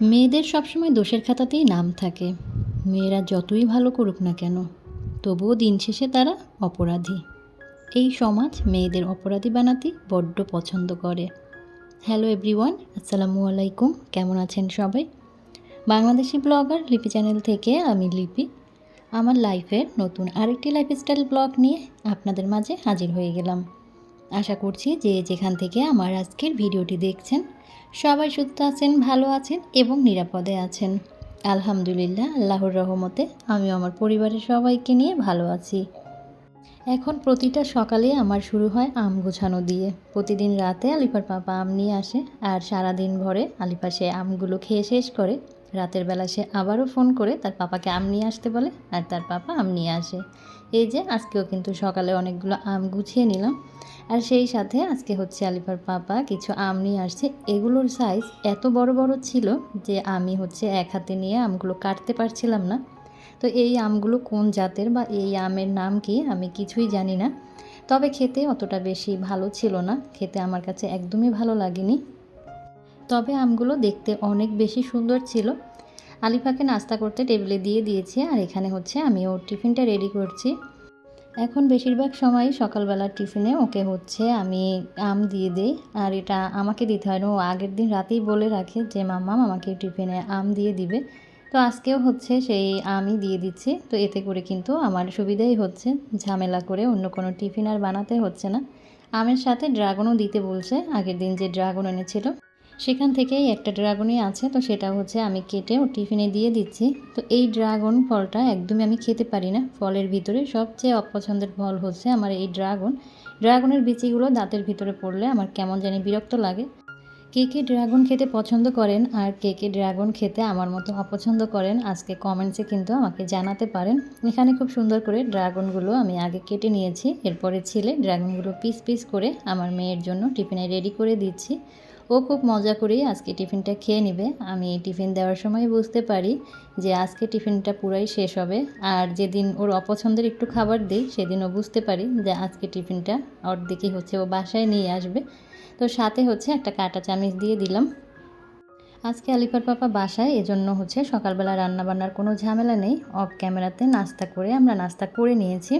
মেয়েদের সবসময় দোষের খাতাতেই নাম থাকে। মেয়েরা যতই ভালো করুক না কেন, তবুও দিন শেষে তারা অপরাধী। এই সমাজ মেয়েদের অপরাধী বানাতে বড্ড পছন্দ করে। হ্যালো এভরিওয়ান, আসসালামু আলাইকুম। কেমন আছেন সবাই? বাংলাদেশি ব্লগার লিপি চ্যানেল থেকে আমি লিপি। আমার লাইফের নতুন আরেকটি লাইফস্টাইল ব্লগ নিয়ে আপনাদের মাঝে হাজির হয়ে গেলাম। আশা করছি যে যেখান থেকে আমার আজকের ভিডিওটি দেখছেন সবাই সুস্থ আছেন, ভালো আছেন এবং নিরাপদে আছেন। আলহামদুলিল্লাহ, আল্লাহর রহমতে আমি আমার পরিবারের সবাইকে নিয়ে ভালো আছি। এখন প্রতিটা সকালে আমার শুরু হয় আম গোছানো দিয়ে। প্রতিদিন রাতে আলিফার পাপা আম নিয়ে আসে আর সারা দিন ভরে আলিফা সে আমগুলো খেয়ে শেষ করে। রাতের বেলা সে আবারও ফোন করে তার পাপাকে আম নিয়ে আসতে বলে আর তার পাপা আম নিয়ে আসে। এই যে আজকেও কিন্তু সকালে অনেকগুলো আম গুছিয়ে নিলাম। আর সেই সাথে আজকে হচ্ছে আলিফার পাপা কিছু আম নিয়ে আসছে। এগুলোর সাইজ এত বড় বড় ছিল যে আমি হচ্ছে এক হাতে নিয়ে আমগুলো কাটতে পারছিলাম না। তো এই আমগুলো কোন জাতের বা এই আমের নাম কি আমি কিছুই জানি না। তবে খেতে অতটা বেশি ভালো ছিল না। খেতে আমার কাছে একদমই ভালো লাগেনি। তবে আমগুলো দেখতে অনেক বেশি সুন্দর ছিল। আলিফাকে নাস্তা করতে টেবিলে দিয়ে দিয়েছি, আর এখানে হচ্ছে আমি ওর টিফিনটা রেডি করছি। এখন বেশিরভাগ সময় সকালবেলার টিফিনে ওকে হচ্ছে আমি আম দিয়ে দিই, আর এটা আমাকে দিতে হয় না। ও আগের দিন রাতেই বলে রাখে যে মাম্মাম আমাকে টিফিনে আম দিয়ে দিবে। তো আজকেও হচ্ছে সেই আমই দিয়ে দিচ্ছি। তো এতে করে কিন্তু আমার সুবিধাই হচ্ছে, ঝামেলা করে অন্য কোনো টিফিন আর বানাতে হচ্ছে না। আমের সাথে ড্রাগনও দিতে বলছে, আগের দিন যে ড্রাগন এনেছিল। সেখান থেকেই একটা ড্রাগনই আছে, তো সেটা হচ্ছে আমি কেটে ও টিফিনে দিয়ে দিচ্ছি। তো এই ড্রাগন ফলটা একদমই আমি খেতে পারি না। ফলের ভিতরে সবচেয়ে অপছন্দের ফল হচ্ছে আমার এই ড্রাগন। ড্রাগনের বিচিগুলো দাঁতের ভিতরে পড়লে আমার কেমন জানি বিরক্ত লাগে। কে কে ড্রাগন খেতে পছন্দ করেন আর কে কে ড্রাগন খেতে আমার মতো অপছন্দ করেন, আজকে কমেন্টসে কিন্তু আমাকে জানাতে পারেন। এখানে খুব সুন্দর করে ড্রাগনগুলো আমি আগে কেটে নিয়েছি, এরপরে ছিলে ড্রাগনগুলো পিস পিস করে আমার মেয়ের জন্য টিফিনে রেডি করে দিচ্ছি। ও খুব মজা করেই আজকে টিফিনটা খেয়ে নেবে। আমি টিফিন দেওয়ার সময় বুঝতে পারি যে আজকে টিফিনটা পুরাই শেষ হবে। আর যেদিন ওর অপছন্দের একটু খাবার দিই সেদিন ও বুঝতে পারি যে আজকে টিফিনটা অর্ধেকই হচ্ছে, ও বাসায় নিয়ে আসবে। তো সাথে হচ্ছে একটা কাটা চামিচ দিয়ে দিলাম। আজকে আলিফার পাপা বাসায়, এজন্য হচ্ছে সকালবেলা রান্নাবান্নার কোনো ঝামেলা নেই। অফ ক্যামেরাতে নাস্তা করে আমরা নাস্তা করে নিয়েছি।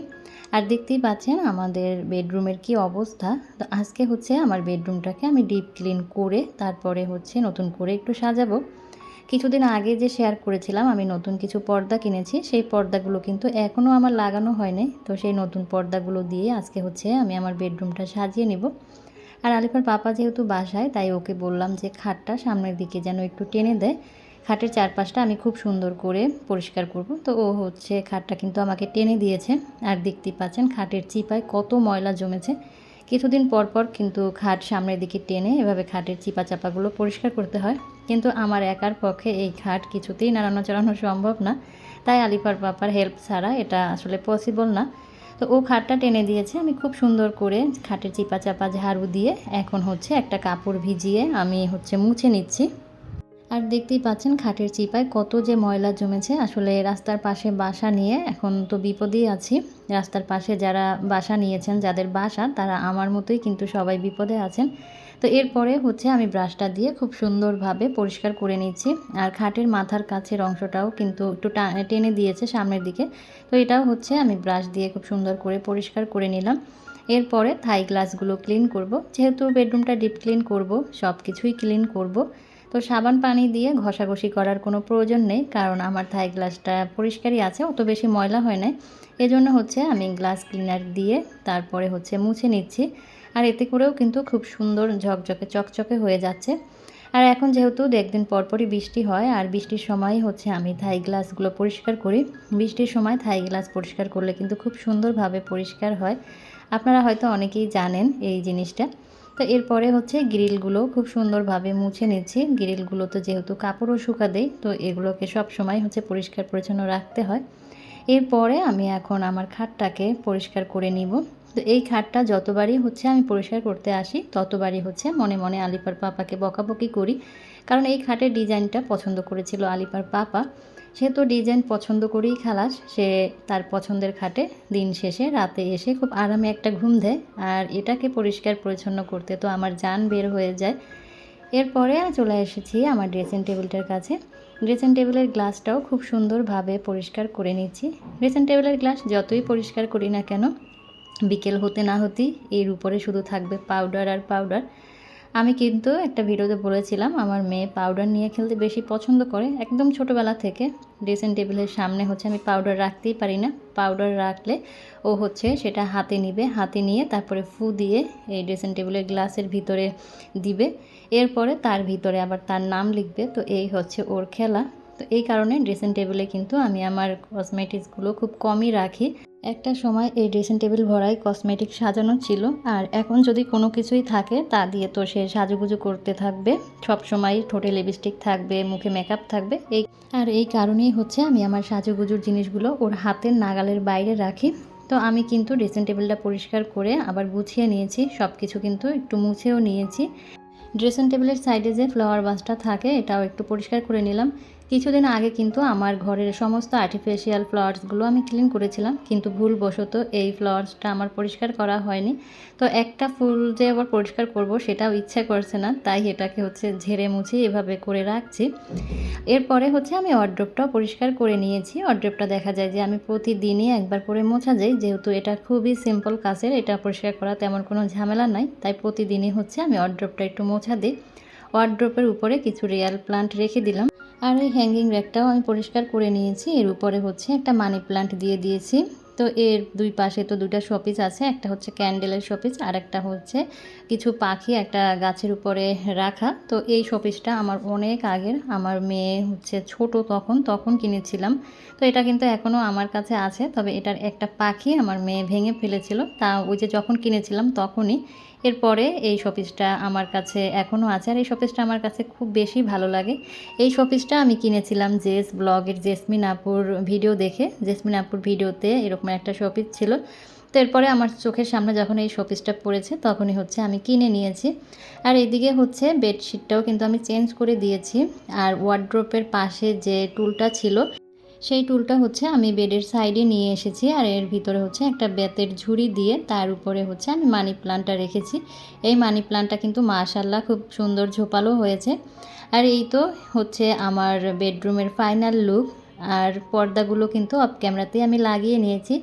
আর দেখতেই পাচ্ছেন আমাদের বেডরুমের কি অবস্থা। তো আজকে হচ্ছে আমার বেডরুমটাকে আমি ডিপ ক্লিন করে তারপরে হচ্ছে নতুন করে একটু সাজাবো। কিছুদিন আগে যে শেয়ার করেছিলাম, আমি নতুন কিছু পর্দা কিনেছি। সেই পর্দাগুলো কিন্তু এখনও আমার লাগানো হয়নি। তো সেই নতুন পর্দাগুলো দিয়ে আজকে হচ্ছে আমি আমার বেডরুমটা সাজিয়ে নেব। আর আলিফার পাপা যেহেতু বাসায়, তাই ওকে বললাম যে খাটটা সামনের দিকে যেন একটু টেনে দেয়। খাটের চারপাশটা আমি খুব সুন্দর করে পরিষ্কার করব। তো ও হচ্ছে খাটটা কিন্তু আমাকে টেনে দিয়েছে। আর দেখতেই পাচ্ছেন খাটের চিপায় কত ময়লা জমেছে। কিছুদিন পর পর কিন্তু খাট সামনের দিকে টেনে এভাবে খাটের চিপা চাপাগুলো পরিষ্কার করতে হয়। কিন্তু আমার একার পক্ষে এই খাট কিছুতেই নাড়ানো চালানো সম্ভব না। তাই আলিফার পাপার হেল্প ছাড়া এটা আসলে পসিবল না। তো ও খাটটা টেনে দিয়েছে। আমি খুব সুন্দর করে খাটের চিপা চাপা ঝাড়ু দিয়ে এখন হচ্ছে একটা কাপড় ভিজিয়ে আমি হচ্ছে মুছে নিচ্ছি। আর দেখতেই পাচ্ছেন খাটের চিপায় কত যে ময়লা জমেছে। আসলে রাস্তার পাশে বাসা নিয়ে এখন তো বিপদেই আছি। রাস্তার পাশে যারা বাসা নিয়েছেন, যাদের বাসা, তারা আমার মতোই কিন্তু সবাই বিপদে আছেন। তো এরপরে হচ্ছে আমি ব্রাশটা দিয়ে খুব সুন্দরভাবে পরিষ্কার করে নিচ্ছি। আর খাটের মাথার কাছের অংশটাও কিন্তু একটু টেনে দিয়েছে সামনের দিকে। তো এটাও হচ্ছে আমি ব্রাশ দিয়ে খুব সুন্দর করে পরিষ্কার করে নিলাম। এরপরে থাই গ্লাসগুলো ক্লিন করব। যেহেতু বেডরুমটা ডিপ ক্লিন করব সব কিছুই ক্লিন করব। তো সাবান পানি দিয়ে ঘষাঘষি করার কোনো প্রয়োজন নেই, কারণ আমার থাই গ্লাসটা পরিষ্কারই আছে, অত বেশি ময়লা হয় না এজন্য হচ্ছে আমি গ্লাস ক্লিনার দিয়ে তারপরে হচ্ছে মুছে নিচ্ছি। আর এতে করেও কিন্তু খুব সুন্দর ঝকঝকে, চকচকে হয়ে যাচ্ছে। আর এখন যেহেতু একদিন পরপরই বৃষ্টি হয়, আর বৃষ্টির সময় হচ্ছে আমি থাই গ্লাসগুলো পরিষ্কার করি। বৃষ্টির সময় থাই গ্লাস পরিষ্কার করলে কিন্তু খুব সুন্দরভাবে পরিষ্কার হয়। আপনারা হয়তো অনেকেই জানেন এই জিনিসটা। তো এরপরে হচ্ছে গ্রিলগুলো খুব সুন্দরভাবে মুছে নিচ্ছি। গ্রিলগুলো তো যেহেতু কাপড়ও শুকা দেয় তো এগুলোকে সব সময় হচ্ছে পরিষ্কার পরিচ্ছন্ন রাখতে হয়। এরপরে আমি এখন আমার খাটটাকে পরিষ্কার করে নিব। তো এই খাটটা যতবারই হচ্ছে আমি পরিষ্কার করতে আসি, ততবারই হচ্ছে মনে মনে আলিপার পাপাকে বকাবকি করি। কারণ এই খাটের ডিজাইনটা পছন্দ করেছিল আলিপার পাপা। সে তো ডিজাইন পছন্দ করেই খালাস। সে তার পছন্দের খাটে দিন শেষে রাতে এসে খুব আরামে একটা ঘুম দেয়। আর এটাকে পরিষ্কার পরিচ্ছন্ন করতে তো আমার যান বের হয়ে যায়। এরপরে চলে এসেছি আমার ড্রেসিং টেবিলটার কাছে। ড্রেসিং টেবিলের গ্লাসটাও খুব সুন্দরভাবে পরিষ্কার করে নিচ্ছি। ড্রেসিং টেবিলের গ্লাস যতই পরিষ্কার করি না কেন, বিকেল হতে না হতেই এর উপরে শুধু থাকবে পাউডার আর পাউডার আমি কিন্তু একটা ভিডিওতে বলেছিলাম, আমার মেয়ে পাউডার নিয়ে খেলতে বেশি পছন্দ করে। একদম ছোটোবেলা থেকে ড্রেসিং টেবিলের সামনে হচ্ছে আমি পাউডার রাখতেই পারি না। পাউডার রাখলে ও হচ্ছে সেটা হাতে নিবে, হাতে নিয়ে তারপরে ফু দিয়ে এই ড্রেসিং টেবিলের গ্লাসের ভিতরে দিবে। এরপরে তার ভিতরে আবার তার নাম লিখবে। তো এই হচ্ছে ওর খেলা। তো এই কারণে ড্রেসিং টেবিলে কিন্তু আমি আমার কসমেটিক্সগুলো খুব কমই রাখি। একটা সময় এই ড্রেসিং টেবিল ভরাই কসমেটিক সাজানো ছিল আর এখন যদি কোনো কিছুই থাকে, তা দিয়ে তো সে সাজুগুজু করতে থাকবে। সব সময় ঠোঁটে লিপস্টিক থাকবে, মুখে মেকআপ থাকবে। এই আর এই কারণেই হচ্ছে আমি আমার সাজুগুজুর জিনিসগুলো ওর হাতের নাগালের বাইরে রাখি। তো আমি কিন্তু ড্রেসিং টেবিলটা পরিষ্কার করে আবার গুছিয়ে নিয়েছি সব কিছু কিন্তু একটু মুছেও নিয়েছি। ড্রেসিং টেবিলের সাইডে যে ফ্লাওয়ার বাসটা থাকে, এটাও একটু পরিষ্কার করে নিলাম। কিছুদিন আগে কিন্তু আমার ঘরের সমস্ত আর্টিফিশিয়াল ফ্লাওয়ার্সগুলো আমি ক্লিন করেছিলাম, কিন্তু ভুলবশত এই ফ্লাওয়ার্সটা আমার পরিষ্কার করা হয়নি। তো একটা ফুল যে আবার পরিষ্কার করব সেটাও ইচ্ছা করছে না, তাই এটাকে হচ্ছে ঝেড়ে মুছে এভাবে করে রাখছি। এরপরে হচ্ছে আমি অড্রপটাও পরিষ্কার করে নিয়েছি। অড্রপটা দেখা যায় যে আমি প্রতিদিনই একবার করে মোছা যাই, যেহেতু এটা খুবই সিম্পল কাজের, এটা পরিষ্কার করা তেমন কোনো ঝামেলা নাই, তাই প্রতিদিনই হচ্ছে আমি অড্রপটা একটু মোছা দিই। ওয়ার্ড্রপের উপরে কিছু রিয়াল প্লান্ট রেখে দিলাম। আর এই হ্যাঙ্গিং র্যাকটাও আমি পরিষ্কার করে নিয়েছি। এর উপরে হচ্ছে একটা মানি প্লান্ট দিয়ে দিয়েছি। তো এর দুই পাশে তো দুটা শোপিস আছে। একটা হচ্ছে ক্যান্ডেলের শোপিস আর একটা হচ্ছে কিছু পাখি একটা গাছের উপরে রাখা। তো এই শোপিসটা আমার অনেক আগের। আমার মেয়ে হচ্ছে ছোট তখন তখন কিনেছিলাম। তো এটা কিন্তু এখনও আমার কাছে আছে। তবে এটার একটা পাখি আমার মেয়ে ভেঙে ফেলেছিল। তা ওই যে যখন কিনেছিলাম তখনই এরপরে এই শোপিসটা আমার কাছে এখনও আছে, আর এই শোপিসটা আমার কাছে খুব বেশি ভালো লাগে। এই শোপিসটা আমি কিনেছিলাম জেস ব্লগের জেসমিন আপুর ভিডিও দেখে। জেসমিন আপুর ভিডিওতে এরকম একটা শোপিস ছিল। তো এরপরে আমার চোখের সামনে যখন এই শোপিসটা পড়েছে, তখনই হচ্ছে আমি কিনে নিয়েছি। আর এদিকে হচ্ছে বেডশিটটাও কিন্তু আমি চেঞ্জ করে দিয়েছি। আর ওয়ার্ড্রোপের পাশে যে টুলটা ছিল সেই টুলটা হচ্ছে আমি বেডের সাইডে নিয়ে এসেছি আর এর ভিতরে হচ্ছে একটা বেতের ঝুড়ি দিয়ে তার উপরে হচ্ছে আমি মানি প্লান্টটা রেখেছি। এই মানি প্লান্টটা কিন্তু মাশাল্লাহ খুব সুন্দর ঝোপালো হয়েছে। আর এই তো হচ্ছে আমার বেডরুমের ফাইনাল লুক। আর পর্দাগুলো কিন্তু অফ ক্যামেরাতেই আমি লাগিয়ে নিয়েছি।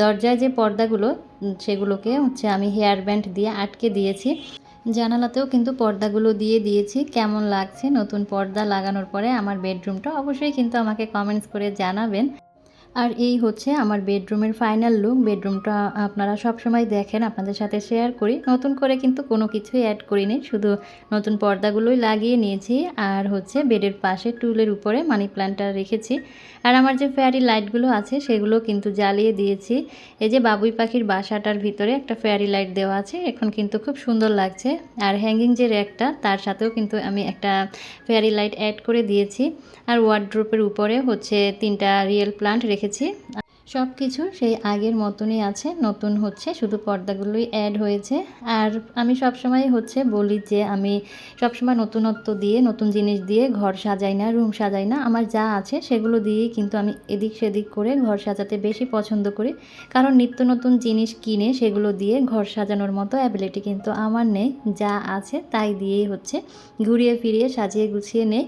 দরজায় যে পর্দাগুলো সেগুলোকে হচ্ছে আমি হেয়ার ব্যান্ড দিয়ে আটকে দিয়েছি। জানালাতেও কিন্তু পর্দাগুলো দিয়ে দিয়েছি। কেমন লাগছে নতুন পর্দা লাগানোর পরে আমার বেডরুমটা অবশ্যই কিন্তু আমাকে কমেন্টস করে জানাবেন। আর এই হচ্ছে আমার বেডরুমের ফাইনাল লুক বেডরুমটা আপনারা সব সময় দেখেন, আপনাদের সাথে শেয়ার করি। নতুন করে কিন্তু কোনো কিছুই অ্যাড করিনি, শুধু নতুন পর্দাগুলোই লাগিয়ে নিয়েছি। আর হচ্ছে বেডের পাশে টুলের উপরে মানি প্ল্যান্টটা রেখেছি। আর আমার যে ফেয়ারি লাইটগুলো আছে, সেগুলো কিন্তু জ্বালিয়ে দিয়েছি। এই যে বাবুই পাখির বাসাটার ভিতরে একটা ফেয়ারি লাইট দেওয়া আছে, এখন কিন্তু খুব সুন্দর লাগছে। আর হ্যাঙ্গিং যে র্যাকটা তার সাথেও কিন্তু আমি একটা ফেয়ারি লাইট অ্যাড করে দিয়েছি। আর ওয়ার্ড্রোপের উপরে হচ্ছে তিনটা রিয়েল প্লান্ট রেখেছি। সব কিছু সেই আগের মতনই আছে, নতুন হচ্ছে, শুধু পর্দাগুলোই অ্যাড হয়েছে। আর আমি সবসময় হচ্ছে বলি যে, আমি সবসময় নতুনত্ব দিয়ে, নতুন জিনিস দিয়ে ঘর সাজাই না রুম সাজাই না। আমার যা আছে সেগুলো দিয়েই কিন্তু আমি এদিক সেদিক করে ঘর সাজাতে বেশি পছন্দ করি। কারণ নিত্য নতুন জিনিস কিনে সেগুলো দিয়ে ঘর সাজানোর মতো অ্যাবিলিটি কিন্তু আমার নেই। যা আছে তাই দিয়েই হচ্ছে। ঘুরিয়ে ফিরিয়ে সাজিয়ে গুছিয়ে নেই।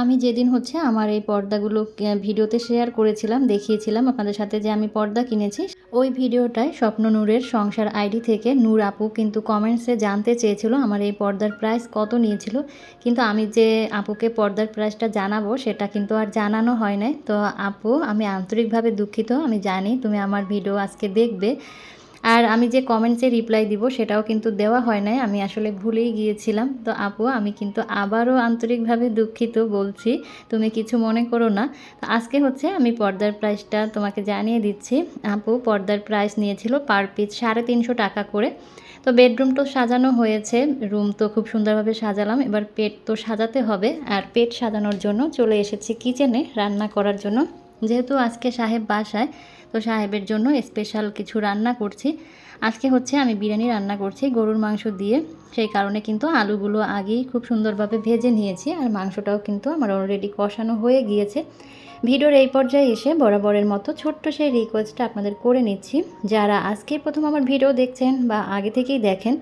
আমি যেদিন হচ্ছে আমার এই পর্দাগুলো ভিডিওতে শেয়ার করেছিলাম, দেখিয়েছিলাম আপনাদের সাথে যে আমি পর্দা কিনেছি, ওই ভিডিওটায় স্বপ্ন নূরের সংসার আইডি থেকে নূর আপু কিন্তু কমেন্টসে জানতে চেয়েছিল আমার এই পর্দার প্রাইস কত নিয়েছিল। কিন্তু আমি যে আপুকে পর্দার প্রাইসটা জানাব, সেটা কিন্তু আর জানানো হয় নাই। তো আপু, আমি আন্তরিকভাবে দুঃখিত, আমি জানি তুমি আমার ভিডিও আজকে দেখবে। আর আমি যে কমেন্টসে রিপ্লাই দিব সেটাও কিন্তু দেওয়া হয় নাই, আমি আসলে ভুলেই গিয়েছিলাম। তো আপু, আমি কিন্তু আবারও আন্তরিকভাবে দুঃখিত বলছি, তুমি কিছু মনে করো না। তো আজকে হচ্ছে আমি পর্দার প্রাইসটা তোমাকে জানিয়ে দিচ্ছি। আপু, পর্দার প্রাইস নিয়েছিল পার পিস সাড়ে তিনশো টাকা করে। তো বেডরুম তো সাজানো হয়েছে রুম তো খুব সুন্দরভাবে সাজালাম। এবার পেট তো সাজাতে হবে, আর পেট সাজানোর জন্য চলে এসেছি কিচেনে রান্না করার জন্য। যেহেতু আজকে সাহেব বাসায় তো সাহেবের জন্য স্পেশাল কিছু রান্না করছি। আজকে হচ্ছে আমি বিরিয়ানি রান্না করছি গরুর মাংস দিয়ে। সেই কারণে কিন্তু আলুগুলো আগেই খুব সুন্দরভাবে ভেজে নিয়েছি আর মাংসটাও কিন্তু আমার অলরেডি কষানো হয়ে গিয়েছে। ভিডিওর এই পর্যায়ে এসে বরাবরের মতো ছোট্ট সেই রিকোয়েস্টটা আপনাদের করে নিচ্ছি। যারা আজকে প্রথম আমার ভিডিও দেখছেন বা আগে থেকেই দেখেন,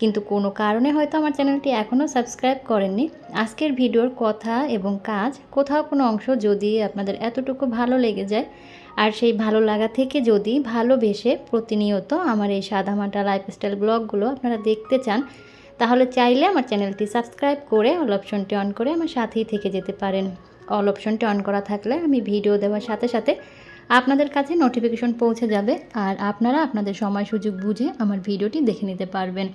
কিন্তু কোনো কারণে হয়তো আমার চ্যানেলটি এখনও সাবস্ক্রাইব করেননি, আজকের ভিডিওর কথা এবং কাজ কোথাও কোনো অংশ যদি আপনাদের এতটুকু ভালো লেগে যায় আর সেই ভালো লাগা থেকে যদি ভালোবেসে প্রতিনিয়ত আমার এই সাদামাটা লাইফস্টাইল ব্লগগুলো আপনারা দেখতে চান, তাহলে চাইলে আমার চ্যানেলটি সাবস্ক্রাইব করে অল অপশনটি অন করে আমার সাথেই থেকে যেতে পারেন। অল অপশনটি অন করা থাকলে আমি ভিডিও দেওয়ার সাথে সাথে আপনাদের কাছে নোটিফিকেশন পৌঁছে যাবে আর আপনারা আপনাদের সময় সুযোগ বুঝে আমার ভিডিওটি দেখে নিতে পারবেন।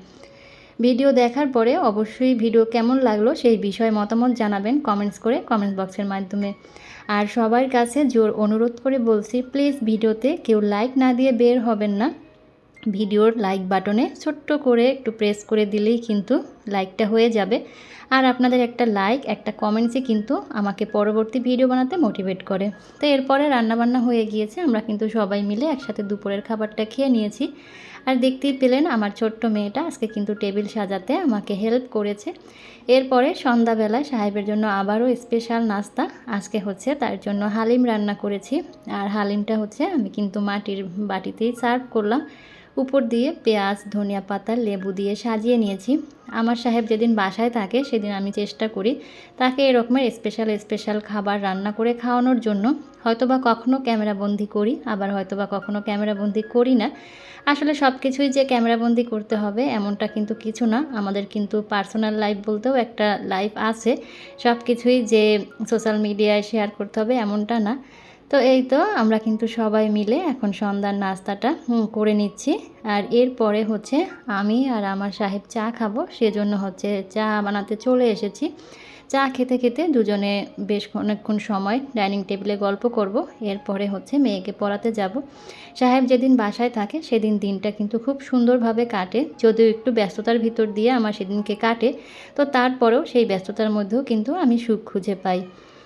ভিডিও দেখার পরে অবশ্যই ভিডিও কেমন লাগল সেই বিষয়ে মতামত জানাবেন কমেন্টস করে কমেন্ট বক্সের মাধ্যমে। আর সবার কাছে জোর অনুরোধ করে বলছি, প্লিজ ভিডিওতে কেউ লাইক না দিয়ে বের হবেন না। ভিডিওর লাইক বাটনে ছোট্ট করে একটু প্রেস করে দিলেই কিন্তু লাইকটা হয়ে যাবে। আর আপনাদের একটা লাইক, একটা কমেন্টসই কিন্তু আমাকে পরবর্তী ভিডিও বানাতে মোটিভেট করে। তো এরপরে রান্নাবান্না হয়ে গিয়েছে, আমরা কিন্তু সবাই মিলে একসাথে দুপুরের খাবারটা খেয়ে নিয়েছি। আর দেখতেই পেলেন আমার ছোট্ট মেয়েটা আজকে কিন্তু টেবিল সাজাতে আমাকে হেল্প করেছে। এরপরে সন্ধ্যাবেলায় সাহেবের জন্য আবারও স্পেশাল নাস্তা। আজকে হচ্ছে তার জন্য হালিম রান্না করেছি। আর হালিমটা হচ্ছে আমি কিন্তু মাটির বাটিতেই সার্ভ করলাম। উপর দিয়ে পেঁয়াজ, ধনিয়া পাতা, লেবু দিয়ে সাজিয়ে নিয়েছি। আমার সাহেব যেদিন বাসায় থাকে, সেদিন আমি চেষ্টা করি তাকে এরকমের স্পেশাল স্পেশাল খাবার রান্না করে খাওয়ানোর জন্য। হয়তোবা কখনো ক্যামেরাবন্দি করি, আবার হয়তোবা কখনও ক্যামেরাবন্দি করি না। আসলে সব কিছুই যে ক্যামেরাবন্দি করতে হবে, এমনটা কিন্তু কিছু না। আমাদের কিন্তু পার্সোনাল লাইফ বলতেও একটা লাইফ আছে। সব কিছুই যে সোশ্যাল মিডিয়ায় শেয়ার করতে হবে, এমনটা না। তো এই তো আমরা কিন্তু সবাই মিলে এখন সন্ধ্যার নাস্তাটা করে নিচ্ছি। আর এরপরে হচ্ছে আমি আর আমার সাহেব চা খাব, সেজন্য হচ্ছে চা বানাতে চলে এসেছি। চা খেতে খেতে দুজনে বেশ অনেকক্ষণ সময় ডাইনিং টেবিলে গল্প করব এরপরে হচ্ছে মেয়েকে পড়াতে যাব। সাহেব যেদিন বাসায় থাকে সেদিন দিনটা কিন্তু খুব সুন্দরভাবে কাটে, যদিও একটু ব্যস্ততার ভিতর দিয়ে আমার সেদিনকে কাটে, তো তারপরেও সেই ব্যস্ততার মধ্যেও কিন্তু আমি সুখ খুঁজে পাই।